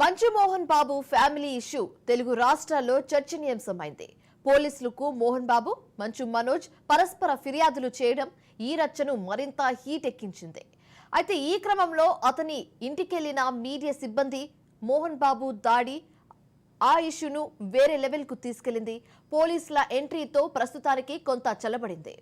Manchu Mohan Babu family issue. Telugu రాష్ట్రాల్లో చర్చనీయాంశమైంది. పోలీసులకు మోహన్ బాబు మంచు మనోజ్ పరస్పర ఫిర్యాదులు చేయడం ఈ రచ్చను మరింత హీట్ ఎక్కించింది అయితే ఈ క్రమంలో అతని ఇంటికెళ్ళిన మీడియా సిబ్బంది మోహన్ బాబు దాడి ఆ ఇష్యూను వేరే లెవెల్కు తీసుకెళ్ళింది పోలీసుల ఎంట్రీతో ప్రస్తుతానికి కొంత చల్లబడింది.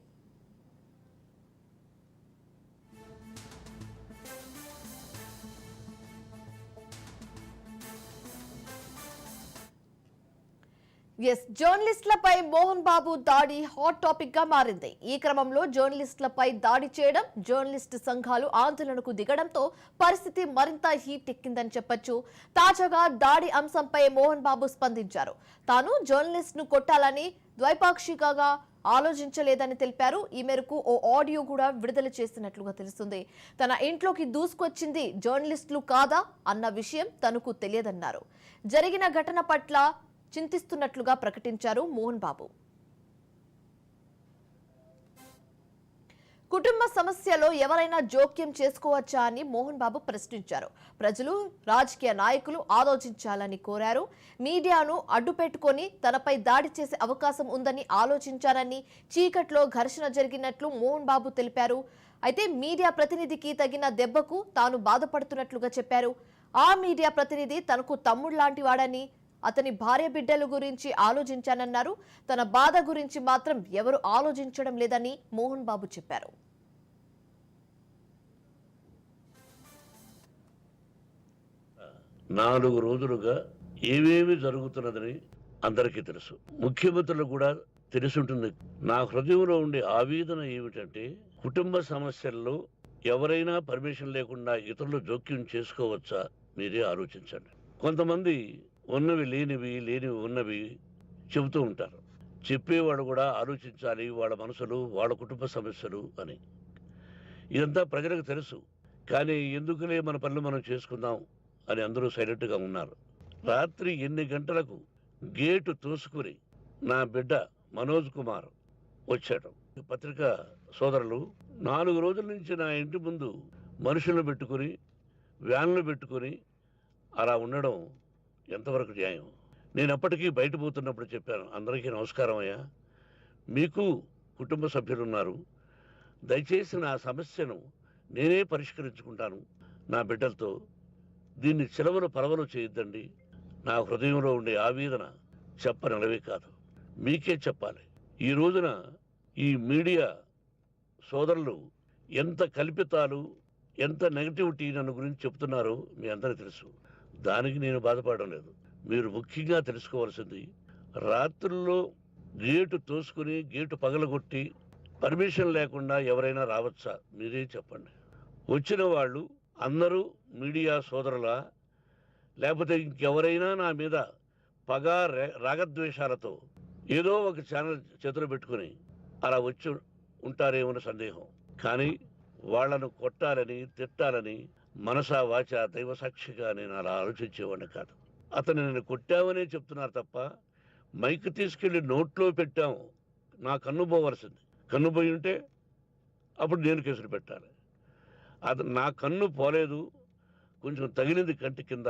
ఎస్ జర్నలిస్టులపై మోహన్ బాబు దాడి హాట్ టాపిక్గా మారింది. ఈ క్రమంలో జర్నలిస్టులపై దాడి చేయడం జర్నలిస్టు సంఘాలు ఆందోళనకు దిగడంతో పరిస్థితి మరింత హీట్ ఎక్కిందని చెప్పొచ్చు. తాజాగా దాడి అంశంపై మోహన్ బాబు స్పందించారు. తాను జర్నలిస్ట్ను కొట్టాలని ద్వైపాక్షికగా ఆలోచించలేదని తెలిపారు. ఈ మేరకు ఓ ఆడియో కూడా విడుదల చేసినట్లుగా తెలుస్తుంది. తన ఇంట్లోకి దూసుకొచ్చింది జర్నలిస్టులు కాదా అన్న విషయం తనకు తెలియదన్నారు. జరిగిన ఘటన పట్ల చింతిస్తున్నట్లుగా ప్రకటించారు మోహన్ బాబు. కుటుంబ సమస్యలో ఎవరైనా జోక్యం చేసుకోవచ్చా అని మోహన్ బాబు ప్రశ్నించారు. ప్రజలు రాజకీయ నాయకులు ఆలోచించాలని కోరారు. మీడియాను అడ్డుపెట్టుకొని తనపై దాడి చేసే అవకాశం ఉందని ఆలోచించారని చీకట్లో ఘర్షణ జరిగినట్లు మోహన్ బాబు తెలిపారు. అయితే మీడియా ప్రతినిధికి తగిన దెబ్బకు తాను బాధపడుతున్నట్లుగా చెప్పారు. ఆ మీడియా ప్రతినిధి తనకు తమ్ముడు లాంటి వాడని అతని భార్య బిడ్డల గురించి ఆలోచించానన్నారు. తన బాధ గురించి మాత్రం ఎవరు ఆలోచించడం లేదని మోహన్ బాబు చెప్పారు. నాలుగు రోజులుగా ఏమేమి జరుగుతున్నదని అందరికీ తెలుసు. ముఖ్యమంత్రులు కూడా తెలుసుంటుంది. నా హృదయంలో ఉండే ఆవేదన ఏమిటంటే కుటుంబ సమస్యల్లో ఎవరైనా పర్మిషన్ లేకుండా ఇతరులు జోక్యం చేసుకోవచ్చా మీరే ఆలోచించండి. కొంతమంది ఉన్నవి లేనివి లేనివి ఉన్నవి చెబుతూ ఉంటారు. చెప్పేవాడు కూడా ఆలోచించాలి వాళ్ళ మనసులు వాళ్ళ కుటుంబ సమస్యలు అని. ఇదంతా ప్రజలకు తెలుసు. కానీ ఎందుకులే మన పనులు మనం చేసుకుందాం అని అందరూ సైలెంట్గా ఉన్నారు. రాత్రి ఎన్ని గంటలకు గేటు తోసుకుని నా బిడ్డ మనోజ్ కుమార్ వచ్చాడు. పత్రికా సోదరులు నాలుగు రోజుల నుంచి నా ఇంటి ముందు మనుషులను పెట్టుకుని వ్యాన్లు పెట్టుకుని అలా ఉండడం ఎంతవరకు న్యాయం? నేను అప్పటికీ బయట పోతున్నప్పుడు చెప్పాను అందరికీ నమస్కారం అయ్యా. మీకు కుటుంబ సభ్యులు ఉన్నారు దయచేసి నా సమస్యను నేనే పరిష్కరించుకుంటాను. నా బిడ్డలతో దీన్ని చిలవలు పలవలు చేయొద్దండి. నా హృదయంలో ఉండే ఆవేదన చెప్పనలవే కాదు. మీకే చెప్పాలి. ఈ రోజున ఈ మీడియా సోదరులు ఎంత కల్పితాలు ఎంత నెగటివిటీ నన్ను గురించి చెప్తున్నారో మీ అందరికీ తెలుసు. దానికి నేను బాధపడడం లేదు. మీరు ముఖ్యంగా తెలుసుకోవాల్సింది రాత్రుల్లో గేటు తోసుకుని గేటు పగలగొట్టి పర్మిషన్ లేకుండా ఎవరైనా రావచ్చా? మీరే చెప్పండి. వచ్చిన వాళ్ళు అందరూ మీడియా సోదరులా లేకపోతే ఇంకెవరైనా నా మీద పగ రాగద్వేషాలతో ఏదో ఒక ఛానల్ చేతులు పెట్టుకుని అలా వచ్చి ఉంటారేమో సందేహం. కానీ వాళ్ళను కొట్టాలని తిట్టాలని మనసా వాచ దైవ సాక్షిగా నేను అలా ఆలోచించేవాడిని కాదు. అతను నేను కొట్టావనే చెప్తున్నారు తప్ప మైక్ తీసుకెళ్ళి నోట్లో పెట్టాము నా కన్ను పోవలసింది. కన్ను పోయి ఉంటే అప్పుడు నేను కేసులు పెట్టాలి. అది నా కన్ను పోలేదు. కొంచెం తగిలింది కంటి కింద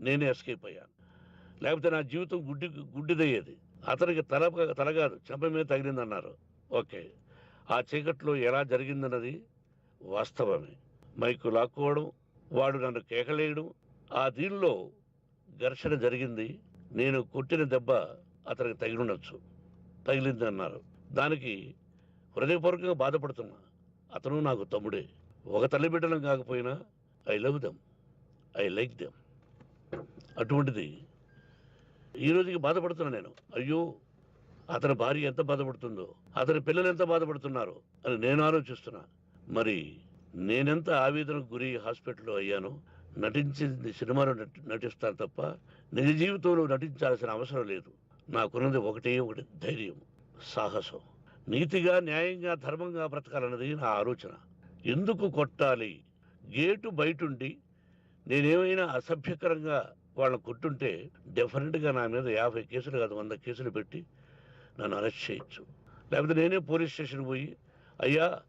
నేనే ఎస్కేప్ అయ్యాను. లేకపోతే నా జీవితం గుడ్డి గుడ్డిదయ్యేది. అతనికి తల తల కాదు చెంప మీద తగిలిందన్నారు. ఓకే. ఆ చీకట్లో ఎలా జరిగిందన్నది వాస్తవమే. మైకు లాక్కోవడం వాడు నన్ను కేకలేయడం ఆ దీనిలో ఘర్షణ జరిగింది. నేను కొట్టిన దెబ్బ అతనికి తగిలిండొచ్చు. తగిలింది అన్నారు దానికి హృదయపూర్వకంగా బాధపడుతున్నా. అతను నాకు తమ్ముడే. ఒక తల్లి బిడ్డలం కాకపోయినా I love them. I like them. అటువంటిది ఈ రోజుకి బాధపడుతున్నా నేను. అయ్యో అతని భార్య ఎంత బాధపడుతుందో అతని పిల్లలు ఎంత బాధపడుతున్నారు అని నేను ఆలోచిస్తున్నా. మరి నేనెంత ఆవేదనకు గురి హాస్పిటల్లో అయ్యానో నటించింది సినిమాలో నటిస్తాను తప్ప నిజ జీవితంలో నటించాల్సిన అవసరం లేదు. నాకున్నది ఒకటే ఒకటి ధైర్యం సాహసం. నీతిగా న్యాయంగా ధర్మంగా బ్రతకాలన్నది నా ఆలోచన. ఎందుకు కొట్టాలి? గేటు బయటుండి నేనేమైనా అసభ్యకరంగా వాళ్ళని కొట్టుంటే డెఫినెట్గా నా మీద యాభై కేసులు కాదు వంద కేసులు పెట్టి నన్ను అరెస్ట్ చేయొచ్చు. లేకపోతే నేనే పోలీస్ స్టేషన్ పోయి అయ్యా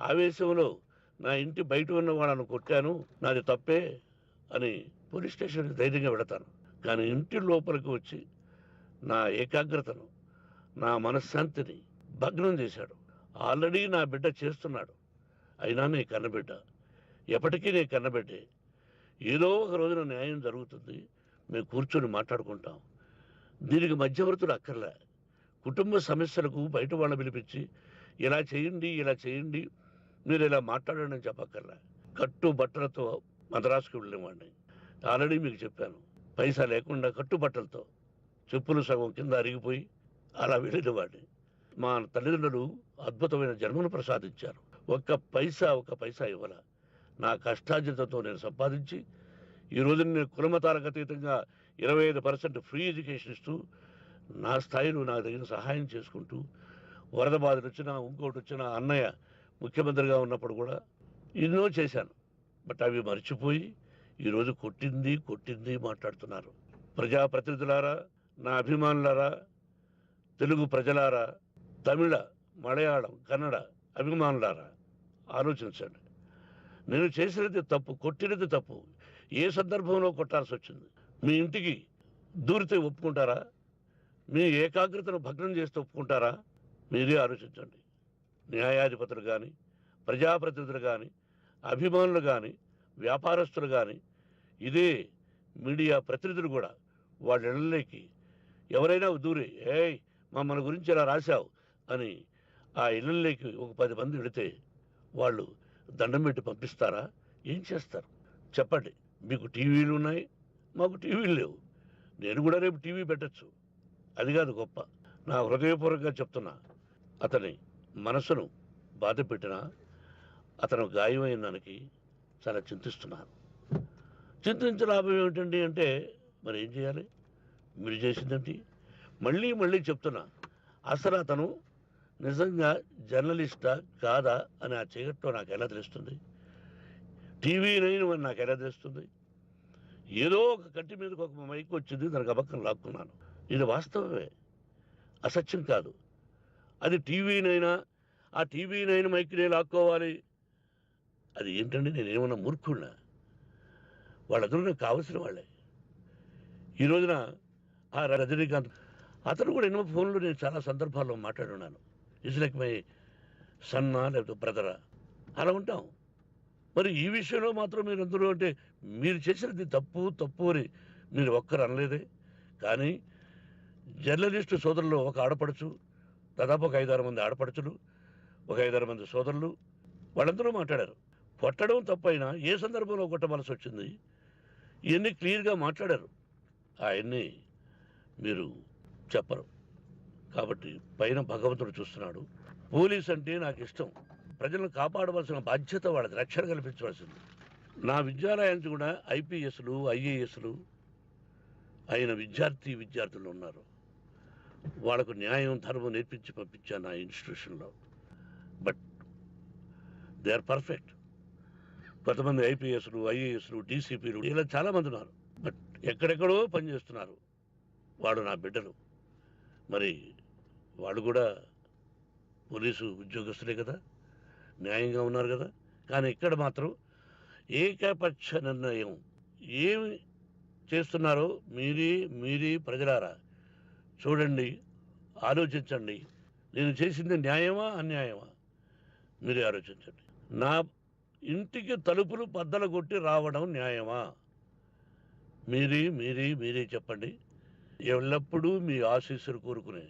ఆవేశంలో నా ఇంటి బయట ఉన్న వాళ్ళను కొట్టాను నాది తప్పే అని పోలీస్ స్టేషన్కి ధైర్యంగా పెడతాను కానీ ఇంటి లోపలికి వచ్చి నా ఏకాగ్రతను నా మనశ్శాంతిని భగ్నం చేశాడు. ఆల్రెడీ నా బిడ్డ చేస్తున్నాడు. అయినా నీ కన్నబిడ్డ ఎప్పటికీ నీ కన్నబిడ్డే. ఏదో ఒక రోజున న్యాయం జరుగుతుంది మేము కూర్చొని మాట్లాడుకుంటాం. దీనికి మధ్యవర్తులు అక్కర్లే. కుటుంబ సమస్యలకు బయట వాళ్ళని పిలిపించి ఇలా చేయండి ఇలా చేయండి మీరు ఇలా మాట్లాడండి చెప్పక్కర్లా. కట్టు బట్టలతో మద్రాసుకు వెళ్ళేవాడిని ఆల్రెడీ మీకు చెప్పాను పైసా లేకుండా కట్టు బట్టలతో చెప్పులు సగం కింద అరిగిపోయి అలా వెళ్ళినవాడిని మా తల్లిదండ్రులు అద్భుతమైన జన్మను ప్రసాదించారు. ఒక్క పైసా ఒక పైసా ఇవ్వాల. నా కష్టార్జితతో నేను సంపాదించి ఈ రోజు నేను కులమతాలకు అతీతంగా ఇరవై ఐదు పర్సెంట్ ఫ్రీ ఎడ్యుకేషన్ ఇస్తూ నా స్థాయిలో నాకు తగిన సహాయం చేసుకుంటూ వరద బాధలు వచ్చినా ఇంకోటి వచ్చినా అన్నయ్య ముఖ్యమంత్రిగా ఉన్నప్పుడు కూడా ఎన్నో చేశాను. బట్ అవి మర్చిపోయి ఈరోజు కొట్టింది కొట్టింది మాట్లాడుతున్నారు. ప్రజాప్రతినిధులారా నా అభిమానులారా తెలుగు ప్రజలారా తమిళ మలయాళం కన్నడ అభిమానులారా ఆలోచించండి. నేను చేసినది తప్పు కొట్టినది తప్పు ఏ సందర్భంలో కొట్టాల్సి వచ్చింది? మీ ఇంటికి దూరితే ఒప్పుకుంటారా? మీ ఏకాగ్రతను భగ్నం చేస్తే ఒప్పుకుంటారా? మీరే ఆలోచించండి. న్యాయాధిపతులు కానీ ప్రజాప్రతినిధులు కానీ అభిమానులు కానీ వ్యాపారస్తులు కానీ ఇదే మీడియా ప్రతినిధులు కూడా వాళ్ళ ఇళ్ళలోకి ఎవరైనా దూరి ఏయ్ మమ్మల్ని గురించి ఇలా రాశావు అని ఆ ఇళ్ళల్లోకి ఒక పది మంది వెళితే వాళ్ళు దండం పెట్టి పంపిస్తారా? ఏం చేస్తారు? చెప్పండి. మీకు టీవీలు ఉన్నాయి? మాకు టీవీలు లేవు. నేను కూడా రేపు టీవీ పెట్టచ్చు. అది కాదు గొప్ప. నా హృదయపూర్వకంగా చెప్తున్నా అతని మనసును బాధ పెట్టినా అతను గాయమైన దానికి చాలా చింతిస్తున్నారు. చింతించే లాభం ఏమిటండి అంటే మరి ఏం చేయాలి? మీరు చేసిందేంటి మళ్ళీ మళ్ళీ చెప్తున్నా అసలు అతను నిజంగా జర్నలిస్టా కాదా అని ఆ చీకట్లో నాకు ఎలా తెలుస్తుంది? టీవీ నైన్ అని నాకు ఎలా తెలుస్తుంది? ఏదో ఒక కంటి మీదకి ఒక మైక్ వచ్చింది దానికి అబక్కం లాక్కున్నాను. ఇది వాస్తవమే. అసత్యం కాదు. అది టీవీ నైనా ఆ టీవీ నైన్ మైక్నే లాక్కోవాలి. అది ఏంటంటే నేను ఏమన్నా మూర్ఖుడినా వాళ్ళందరూ నాకు కావలసిన వాళ్ళే. ఈ రోజున ఆ రజనీకాంత్ అతను కూడా ఎన్నో ఫోన్లో నేను చాలా సందర్భాల్లో మాట్లాడున్నాను. ఇట్స్ లైక్ మై సన్నా లేకపోతే బ్రదరా. అలా ఉంటాం. మరి ఈ విషయంలో మాత్రం మీరు అందరూ అంటే మీరు చేసినది తప్పు తప్పు అని మీరు ఒక్కరు అనలేదే. కానీ జర్నలిస్టు సోదరులు ఒక ఆడపడుచు దాదాపు ఒక ఐదారు మంది ఆడపడుచులు ఒక ఐదారు మంది సోదరులు వాళ్ళందరూ మాట్లాడారు. కొట్టడం తప్పైనా ఏ సందర్భంలో కొట్టవలసి వచ్చింది? ఇవన్నీ క్లియర్గా మాట్లాడారు. ఆయన్ని మీరు చెప్పరు. కాబట్టి పైన భగవంతుడు చూస్తున్నాడు. పోలీస్ అంటే నాకు ఇష్టం. ప్రజలను కాపాడవలసిన బాధ్యత వాళ్ళది. రక్షణ కల్పించవలసింది. నా విద్యాలయానికి కూడా ఐపీఎస్లు ఐఏఎస్లు అయిన విద్యార్థి విద్యార్థులు ఉన్నారు. వాళ్ళకు న్యాయం ధర్మం నేర్పించి పంపించాను నా ఇన్స్టిట్యూషన్లో బట్ దే ఆర్ పర్ఫెక్ట్ కొంతమంది ఐపీఎస్లు ఐఏఎస్లు డీసీపీలు ఇలా చాలామంది ఉన్నారు. బట్ ఎక్కడెక్కడో పనిచేస్తున్నారు వాడు నా బిడ్డలు. మరి వాడు కూడా పోలీసు ఉద్యోగస్తులే కదా. న్యాయంగా ఉన్నారు కదా. కానీ ఇక్కడ మాత్రం ఏకపక్ష నిర్ణయం. ఏమి చేస్తున్నారో మీరే మీరే ప్రజలారా. చూడండి ఆలోచించండి. నేను చేసింది న్యాయమా అన్యాయమా? మీరే ఆలోచించండి. నా ఇంటికి తలుపులు బద్దలు కొట్టి రావడం న్యాయమా? మీరే మీరే మీరే చెప్పండి. ఎల్లప్పుడూ మీ ఆశీస్సులు కోరుకునే